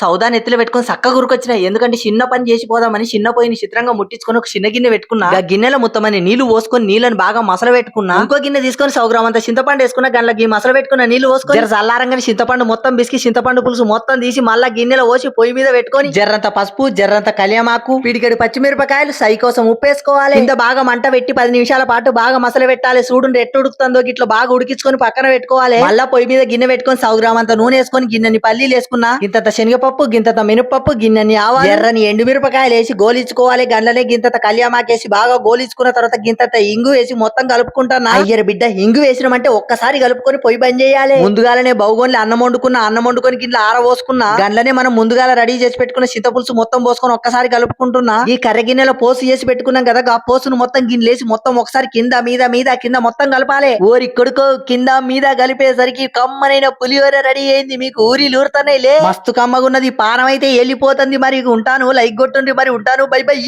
సౌదా నెత్తిలో పెట్టుకొని సక్క గురికొచ్చిన. ఎందుకంటే చిన్న పని చేసి పోదామని చిన్న పోయిన చిత్రంగా ముట్టించుకొని ఒక చిన్న గిన్నె పెట్టుకున్నా. ఆ గిన్నెలో మొత్తమని నీళ్ళు పోసుకొని నీళ్ళని బాగా మసలు పెట్టుకున్నా. ఇంకో గిన్నె తీసుకొని సౌగ్రామ్ అంత చింతపండు వేసుకున్న గంటలకి మసలు పెట్టుకున్న నీళ్ళు పోసుకొని. జర చల్లారంగానే చింతపండు మొత్తం బిస్కి చింతపండు పులుసు మొత్తం తీసి మళ్ళా గిన్నెలో పోసి పొయ్యి మీద పెట్టుకొని. జర్రంత పసుపు జర్రంత కలియమాకు పిడికడి పచ్చిమిరపకాయలు సై కోసం ఉప్పు వేసుకోవాలి. ఇంత బాగా మంట పెట్టి పది నిమిషాల పాటు బాగా మసలు పెట్టాలి. చూడు ఎట్టు ఉడుకుతుందో ఇట్లా బాగా ఉడికించుకొని పక్కన పెట్టుకోవాలి. మళ్ళా పొయ్యి మీద గిన్నె పెట్టుకొని సౌ గ్రామ్ అంత నూనె వేసుకొని గిన్నెని పల్లీలు వేసుకున్నా. శనగ శనగపప్పు గింతంత మినపప్పు గిన్నెని ఆవాలు. ఎర్రని ఎండుమిరపకాయలు వేసి గోలించుకోవాలి గండ్లనే గింతంత కళ్యామాకేసి బాగా గోలించుకున్న తర్వాత గింతంత ఇంగు వేసి మొత్తం కలుపుకుంటాను అయ్యర్ బిడ్డ ఇంగు వేసినామంటే ఒక్కసారి కలుపుకొని పొయ్యి బంద్ చేయాలి. ముందుగాలనే బౌగోన్లు అన్నం వండుకున్న అన్నం వండుకొని గిన్నె ఆరబోసుకున్నా. గండ్లనే మనం ముందుగాల రెడీ చేసి పెట్టుకున్న చింతపులుసు మొత్తం పోసుకొని ఒక్కసారి కలుపుకుంటున్నా. ఈ కర్ర గిన్నెలో పోసు చేసి పెట్టుకున్నాం కదా ఆ పోసును మొత్తం గిన్నెలేసి మొత్తం ఒకసారి కింద మీద మీద కింద మొత్తం కలపాలి. ఓరి కొడుకో కింద మీద కలిపేసరికి కమ్మనైన పులిహోర రెడీ అయింది మీకు ఊరి లూరుతానే లే మస్తు ఉన్నది పానం అయితే వెళ్ళిపోతుంది మరి ఉంటాను లైక్ కొట్టుండ్రి మరి ఉంటాను బై బై.